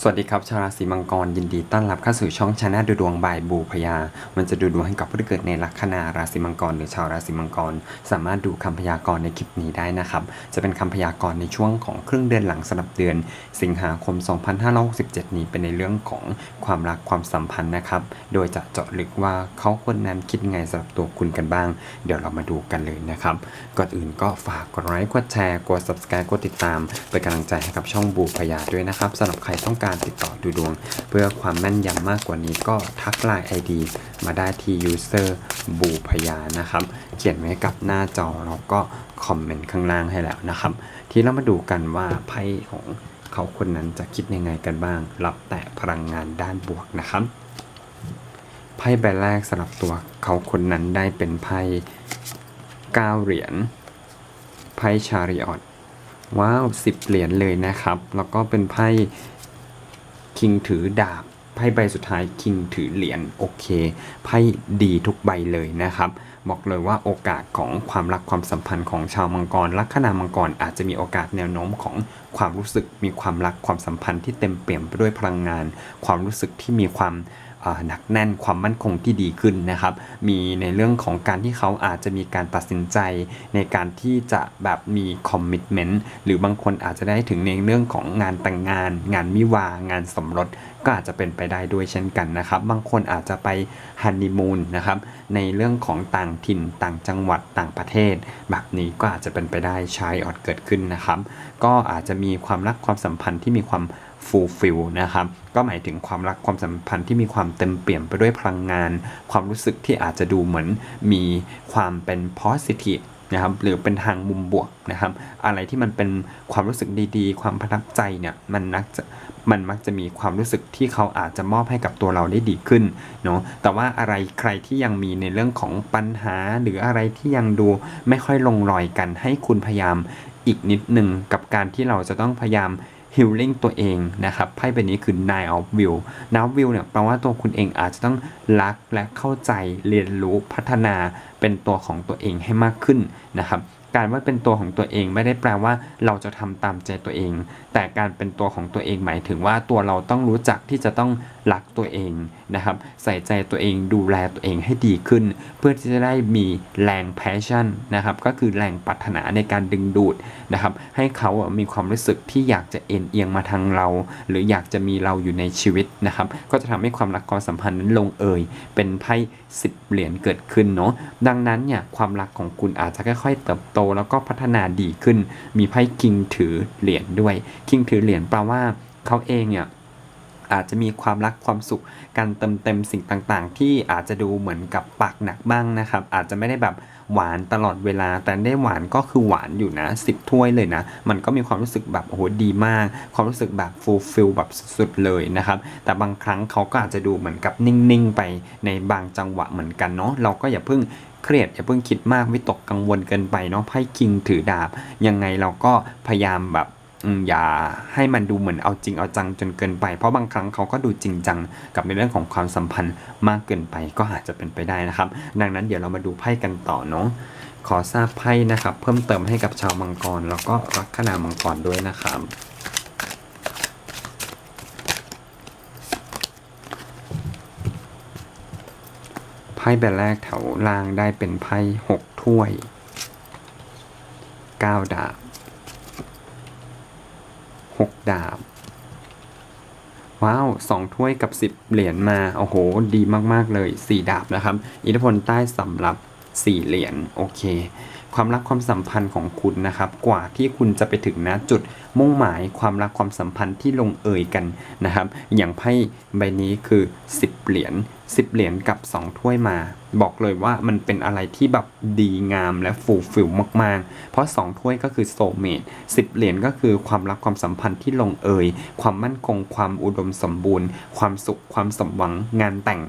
สวัสดีครับชาวราศีมังกรยินดีต้อนรับเข้าสู่ช่องชาแนลดูดวงบายบูพยา มันจะดูดวงให้กับผู้ที่เกิดในลัคนาราศีมังกรหรือชาวราศีมังกร สามารถดูคำพยากรณ์ในคลิปนี้ได้นะครับ จะเป็นคำพยากรณ์ในช่วงของครึ่งเดือนหลังสำหรับเดือน สิงหาคม 2567 นี้เป็นในเรื่องของความรักความสัมพันธ์นะครับ โดยจะเจาะลึกว่าเขาคนนั้นคิดไงสำหรับตัวคุณกันบ้าง เดี๋ยวเรามาดูกันเลยนะครับ ก่อนอื่นก็ฝากกดไลค์กดแชร์กด subscribe กดติดตามเป็นกำลังใจให้กับช่องบูพยาด้วยนะครับสำหรับใครต้องการการติดต่อดูดวง เพื่อความแม่นยำมากกว่านี้ก็ทักไลน์ ID มาได้ที่ user บูพยานะครับ เขียนไว้กับหน้าจอแล้วก็คอมเมนต์ข้างล่างให้แล้วนะครับ ทีเรามาดูกันว่าไพ่ของเขาคนนั้นจะคิดยังไงกันบ้าง รับแต่พลังงานด้านบวกนะครับไพ่ใบแรกสำหรับตัวเขาคนนั้นได้เป็นไพ่9เหรียญไพ่ชาริออตว้าวสิบเหรียญเลยนะครับ แล้วก็เป็นไพ่ คิงถือดาบไพ่ใบสุดท้ายคิงถือเหรียญโอเคไพ่ดีทุกใบเลยนะครับบอกเลยว่าโอกาสของความรักความสัมพันธ์ของชาวมังกรลัคนามังกรอาจจะมีโอกาสแนวโน้มของความรู้สึกมีความรักความสัมพันธ์ที่เต็มเปี่ยมไปด้วยพลังงาน ความรู้สึกที่มีความ หนักแน่นความมั่นคงที่ดีขึ้นนะครับ มีในเรื่องของการที่เขาอาจจะมีการตัดสินใจในการที่จะแบบมีคอมมิชเมนต์หรือบางคนอาจจะได้ถึงในเรื่องของงานแต่งงาน งานวิวางานสมรสก็อาจจะเป็นไปได้ด้วยเช่นกันนะครับ บางคนอาจจะไปฮันนีมูนนะครับในเรื่องของต่างถิ่นต่างจังหวัดต่างประเทศ แบบนี้ก็อาจจะเป็นไปได้ใช้ออดเกิดขึ้นนะครับ ก็อาจจะมีความรักความสัมพันธ์ที่มีความ ฟูลฟิลนะครับ ก็หมายถึงความรักความสัมพันธ์ที่มีความเต็มเปี่ยมไปด้วยพลังงาน ความรู้สึกที่อาจจะดูเหมือนมีความเป็น positive นะครับหรือเป็นทางมุมบวกนะครับ อะไรที่มันเป็นความรู้สึกดีๆ ความประทับใจเนี่ยมันนักจะมันมักจะมีความรู้สึกที่เขาอาจจะมอบให้กับตัวเราได้ดีขึ้นเนาะแต่ว่าอะไรใครที่ยังมีในเรื่องของปัญหา หรืออะไรที่ยังดูไม่ค่อยลงรอยกันให้คุณพยายามอีกนิดหนึ่งกับการที่เราจะต้องพยายาม ฮิลลิ่งตัวเองนะครับไพ่ใบนี้คือ Nine of will Nine of will เนี่ยแปลว่าตัวคุณเองอาจจะต้องรักและเข้าใจเรียนรู้พัฒนาเป็นตัวของตัวเองให้มากขึ้นนะครับ การว่าเป็นตัวของตัวเองไม่ได้แปลว่าเราจะทำตามใจตัวเอง แต่การเป็นตัวของตัวเองหมายถึงว่าตัวเราต้องรู้จักที่จะต้องรักตัวเองนะครับ ใส่ใจตัวเองดูแลตัวเองให้ดีขึ้น เพื่อที่จะได้มีแรง passion นะครับ ก็คือแรงปรารถนาในการดึงดูดนะครับ ให้เขามีความรู้สึกที่อยากจะเอ็นเอียงมาทางเรา หรืออยากจะมีเราอยู่ในชีวิตนะครับ ก็จะทำให้ความรักความสัมพันธ์นั้นลงเอยเป็นไพ่สิบเหรียญเกิดขึ้นเนาะดังนั้นเนี่ยความรักของคุณอาจจะค่อยๆเติบโตแล้วก็พัฒนาดีขึ้น มีไพ่คิงถือเหรียญด้วย คิงถือเหรียญแปลว่าเขาเองเนี่ยอาจจะมีความรักความสุขการเติมเต็มสิ่งต่างๆ ที่อาจจะดูเหมือนกับปากหนักบ้างนะครับ อาจจะไม่ได้แบบหวานตลอดเวลา แต่ได้หวานก็คือหวานอยู่นะสิบถ้วยเลยนะ มันก็มีความรู้สึกแบบโอ้โหดีมาก ความรู้สึกแบบฟูลฟิลแบบสุดๆเลยนะครับ แต่บางครั้งเขาก็อาจจะดูเหมือนกับนิ่งๆ ไปในบางจังหวะเหมือนกันเนาะเราก็อย่าเพิ่ง เครียดอย่าเพิ่งคิดมากวิตกกังวลเกินไปเนาะไพ่คิงถือดาบ ยังไงเราก็พยายามแบบอย่าให้มันดูเหมือนเอาจริงเอาจังจนเกินไป เพราะบางครั้งเขาก็ดูจริงจังกับในเรื่องของความสัมพันธ์มากเกินไปก็อาจจะเป็นไปได้นะครับ ดังนั้นเดี๋ยวเรามาดูไพ่กันต่อเนาะขอทราบไพ่นะครับ เพิ่มเติมให้กับชาวมังกร แล้วก็ลัคนามังกรด้วยนะครับ ไพ่ใบแรกแถวล่างได้เป็นไพ่หกถ้วยเก้าดาบหกดาบ ว้าวสองถ้วยกับสิบเหรียญมา โอ้โห ดีมาก ๆ เลยสี่ดาบนะครับ อิทธิพลใต้สำหรับ สี่เหรียญโอเค ความรักความสัมพันธ์ของคุณนะครับ กว่าที่คุณจะไปถึงนะจุดมุ่งหมายความรักความสัมพันธ์ที่ลงเอยกันนะครับ อย่างไพ่ใบนี้คือ 10 เหรียญ10 เหรียญกับ 2 ถ้วยมา บอกเลยว่ามันเป็นอะไรที่แบบดีงามและฟูลฟิลมาก ๆ เพราะ 2 ถ้วยก็คือโซเมด10 เหรียญก็คือความรักความสัมพันธ์ที่ลงเอย ความมั่นคงความอุดมสมบูรณ์ ความสุขความสมหวังงานแต่ง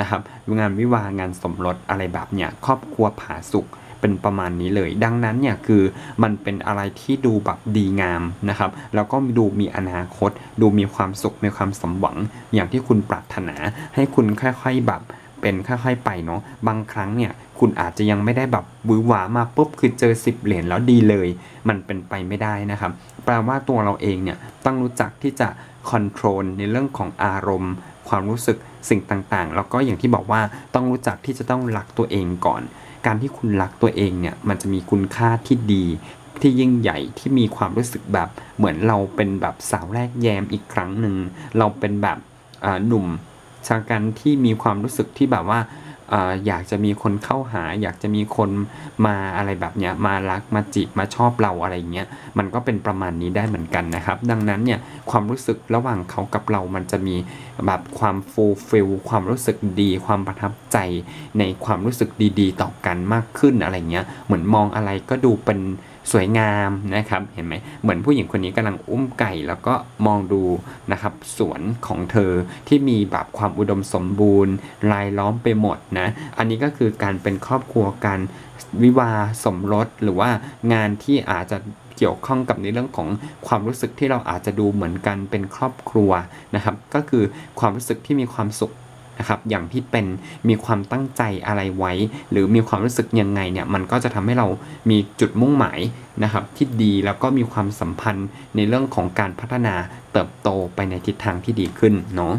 นะครับงานวิวางานสมรสอะไรแบบเนี้ยครอบครัวผาสุกเป็นประมาณนี้เลย ดังนั้นเนี่ยคือมันเป็นอะไรที่ดูแบบดีงามนะครับ แล้วก็ดูมีอนาคต ดูมีความสุขมีความสมหวัง อย่างที่คุณปรารถนา ให้คุณค่อยๆแบบเป็นค่อยๆไปเนาะบางครั้งเนี่ยคุณอาจจะยังไม่ได้แบบวือหวามาปุ๊บคือเจอ 10 เหรียญแล้วดีเลย มันเป็นไปไม่ได้นะครับ แปลว่าตัวเราเองเนี่ยต้องรู้จักที่จะคอนโทรลในเรื่องของอารมณ์ ความรู้สึกสิ่งต่างๆ แล้วก็อย่างที่บอกว่าต้องรู้จักที่จะต้องรักตัวเองก่อน การที่คุณรักตัวเองเนี่ยมันจะมีคุณค่าที่ดีที่ยิ่งใหญ่ที่มีความรู้สึกแบบเหมือนเราเป็นแบบสาวแรกแยมอีกครั้งหนึ่งเราเป็นแบบอ่าหนุ่มชากันที่มีความรู้สึกที่แบบว่า อยากจะมีคนเข้าหา อยากจะมีคนมาอะไรแบบเนี้ยมารักมาจีบมาชอบเราอะไรเงี้ยมันก็เป็นประมาณนี้ได้เหมือนกันนะครับ ดังนั้นเนี่ยความรู้สึกระหว่างเขากับเรามันจะมีแบบความฟูลฟิลความรู้สึกดี ความประทับใจในความรู้สึกดีๆ ต่อกันมากขึ้นอะไรเงี้ยเหมือนมองอะไรก็ดูเป็น สวยงามนะครับเห็นไหมเหมือนผู้หญิงคนนี้กำลังอุ้มไก่แล้วก็มองดูนะครับสวนของเธอที่มีแบบความอุดมสมบูรณ์ รายล้อมไปหมดนะอันนี้ก็คือการเป็นครอบครัวการวิวาสมรสหรือว่างานที่อาจจะเกี่ยวข้องกับในเรื่องของความรู้สึกที่เราอาจจะดูเหมือนกันเป็นครอบครัวนะครับ ก็คือความรู้สึกที่มีความสุข นะครับอย่างที่เป็นมีความตั้งใจอะไรไว้ หรือมีความรู้สึกยังไงเนี่ยมันก็จะทำให้เรามีจุดมุ่งหมายนะครับที่ดีแล้วก็มีความสัมพันธ์ในเรื่องของการพัฒนาเติบโตไปในทิศทางที่ดีขึ้นเนาะ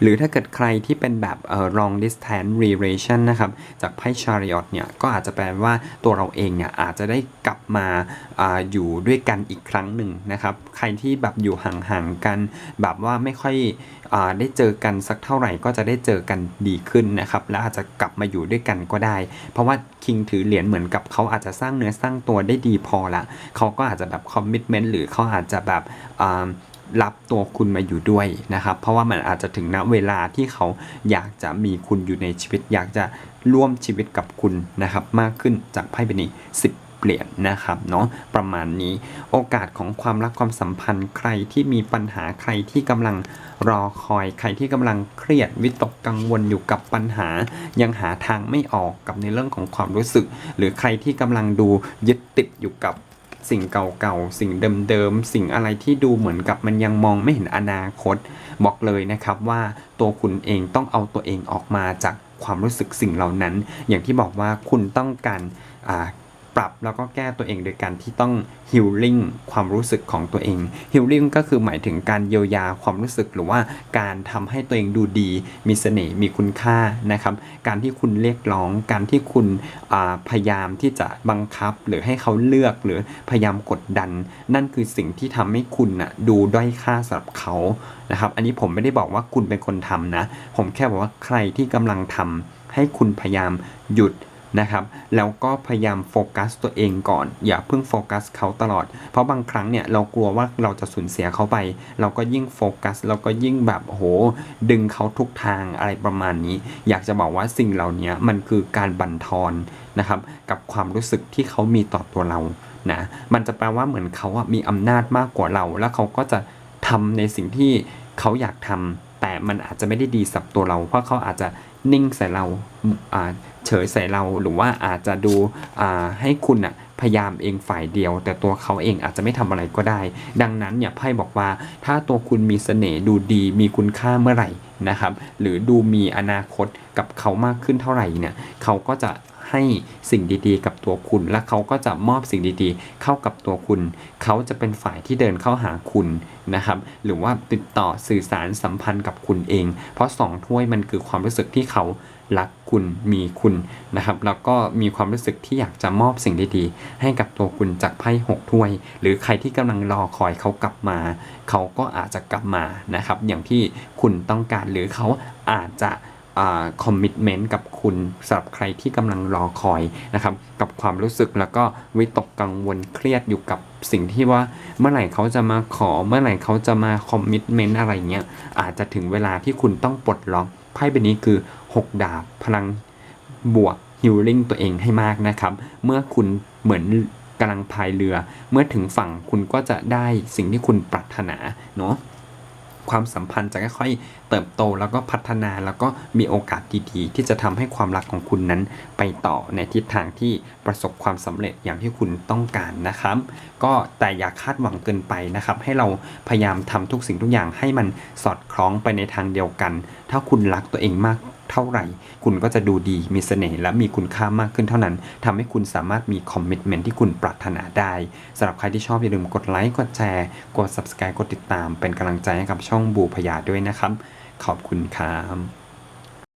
หรือถ้าเกิดใครที่เป็นแบบ long distance relation นะครับ จากไพ่ chariot เนี่ย ก็อาจจะแปลว่าตัวเราเองเนี่ย อาจจะได้กลับมาออยู่ด้วยกันอีกครั้งหนึ่งนะครับ ใครที่แบบอยู่ห่างๆกัน แบบว่าไม่ค่อยอได้เจอกันสักเท่าไหร่ก็จะได้เจอกันดีขึ้นนะครับ และอาจจะกลับมาอยู่ด้วยกันก็ได้ เพราะว่าคิงถือเหรียญเหมือนกับเขาอาจจะสร้างเนื้อสร้างตัวได้ดีพอละเขาก็อาจจะแบบ commitment หรือเขาอาจจะแบบ รับตัวคุณมาอยู่ด้วยนะครับ เพราะว่ามันอาจจะถึงณเวลาที่เขาอยากจะมีคุณอยู่ในชีวิต อยากจะร่วมชีวิตกับคุณนะครับ มากขึ้นจากไพ่ใบนี้10เปลี่ยนนะครับเนาะประมาณนี้โอกาสของความรักความสัมพันธ์ ใครที่มีปัญหาใครที่กำลังรอคอย ใครที่กำลังเครียดวิตกกังวลอยู่กับปัญหา ยังหาทางไม่ออกกับในเรื่องของความรู้สึก หรือใครที่กำลังดูยึดติดอยู่กับ สิ่งเก่าๆ สิ่งเดิมๆ สิ่งอะไรที่ดูเหมือนกับมันยังมองไม่เห็นอนาคต บอกเลยนะครับว่าตัวคุณเองต้องเอาตัวเองออกมาจากความรู้สึกสิ่งเหล่านั้น อย่างที่บอกว่าคุณต้องการ ปรับแล้วก็แก้ตัวเองโดยการที่ต้องฮิลลิ่งความรู้สึกของตัวเองฮิลลิ่งก็คือหมายถึงการเยียวยาความรู้สึกหรือว่าการทำให้ตัวเองดูดี มีเสน่ห์มีคุณค่านะครับ การที่คุณเรียกร้อง การที่คุณพยายามที่จะบังคับหรือให้เขาเลือกหรือพยายามกดดัน นั่นคือสิ่งที่ทำให้คุณน่ะดูด้อยค่าสำหรับเขานะครับ อันนี้ผมไม่ได้บอกว่าคุณเป็นคนทำนะ ผมแค่บอกว่าใครที่กำลังทำให้คุณพยายามหยุด นะครับ แล้วก็พยายามโฟกัสตัวเองก่อน อย่าเพิ่งโฟกัสเขาตลอด เพราะบางครั้งเนี่ยเรากลัวว่าเราจะสูญเสียเขาไป เราก็ยิ่งโฟกัสเราก็ยิ่งแบบโอ้โห ดึงเขาทุกทางอะไรประมาณนี้ อยากจะบอกว่าสิ่งเหล่านี้มันคือการบั่นทอนนะครับกับความรู้สึกที่เขามีต่อตัวเรานะมันจะแปลว่าเหมือนเขาอะมีอำนาจมากกว่าเรา แล้วเขาก็จะทำในสิ่งที่เขาอยากทำแต่มันอาจจะไม่ได้ดีสำหรับตัวเรา เพราะเขาอาจจะนิ่งใส่เราอ่า เฉยใส่เราหรือว่าอาจจะดูให้คุณอะพยายามเองฝ่ายเดียว แต่ตัวเขาเองอาจจะไม่ทำอะไรก็ได้ ดังนั้นเนี่ยไพ่บอกว่าถ้าตัวคุณมีเสน่ห์ดูดีมีคุณค่าเมื่อไหร่นะครับ หรือดูมีอนาคตกับเขามากขึ้นเท่าไหร่เนี่ยเขาก็จะ ให้สิ่งดีๆ กับตัวคุณ และเขาก็จะมอบสิ่งดีๆ เข้ากับตัวคุณ เขาจะเป็นฝ่ายที่เดินเข้าหาคุณนะครับ หรือว่าติดต่อสื่อสารสัมพันธ์กับคุณเอง เพราะสองถ้วยมันคือความรู้สึกที่เขารักคุณมีคุณนะครับ แล้วก็มีความรู้สึกที่อยากจะมอบสิ่งดีๆ ให้กับตัวคุณจากไพ่หกถ้วย หรือใครที่กำลังรอคอยเขากลับมา เขาก็อาจจะกลับมานะครับ อย่างที่คุณต้องการหรือเขาอาจจะ คอมมิชเมนต์กับคุณสำหรับใครที่กำลังรอคอยนะครับกับความรู้สึกแล้วก็วิตกกังวลเครียดอยู่กับสิ่งที่ว่าเมื่อไหร่เขาจะมาขอเมื่อไหร่เขาจะมาคอมมิชเมนต์อะไรเงี้ยอาจจะถึงเวลาที่คุณต้องปลดล็อกไพ่ใบนี้คือ 6 ดาบพลังบวกฮิลลิ่งตัวเองให้มากนะครับ เมื่อคุณเหมือนกำลังพายเรือ เมื่อถึงฝั่งคุณก็จะได้สิ่งที่คุณปรารถนาเนาะ ความสัมพันธ์จะค่อยๆเติบโตแล้วก็พัฒนาแล้วก็มีโอกาสดีๆ ที่จะทำให้ความรักของคุณนั้นไปต่อในทิศทางที่ประสบความสำเร็จอย่างที่คุณต้องการนะครับ ก็แต่อย่าคาดหวังเกินไปนะครับ ให้เราพยายามทำทุกสิ่งทุกอย่างให้มันสอดคล้องไปในทางเดียวกัน ถ้าคุณรักตัวเองมาก เท่าไหร่ คุณก็จะดูดีมีเสน่ห์และมีคุณค่ามากขึ้นเท่านั้นทำให้คุณสามารถมีคอมมิชเมนที่คุณปรารถนาได้สำหรับใครที่ชอบอย่าลืมกดไลค์กดแชร์กด subscribe กดติดตาม เป็นกำลังใจให้กับช่องบูพยาด้วยนะครับ ขอบคุณครับ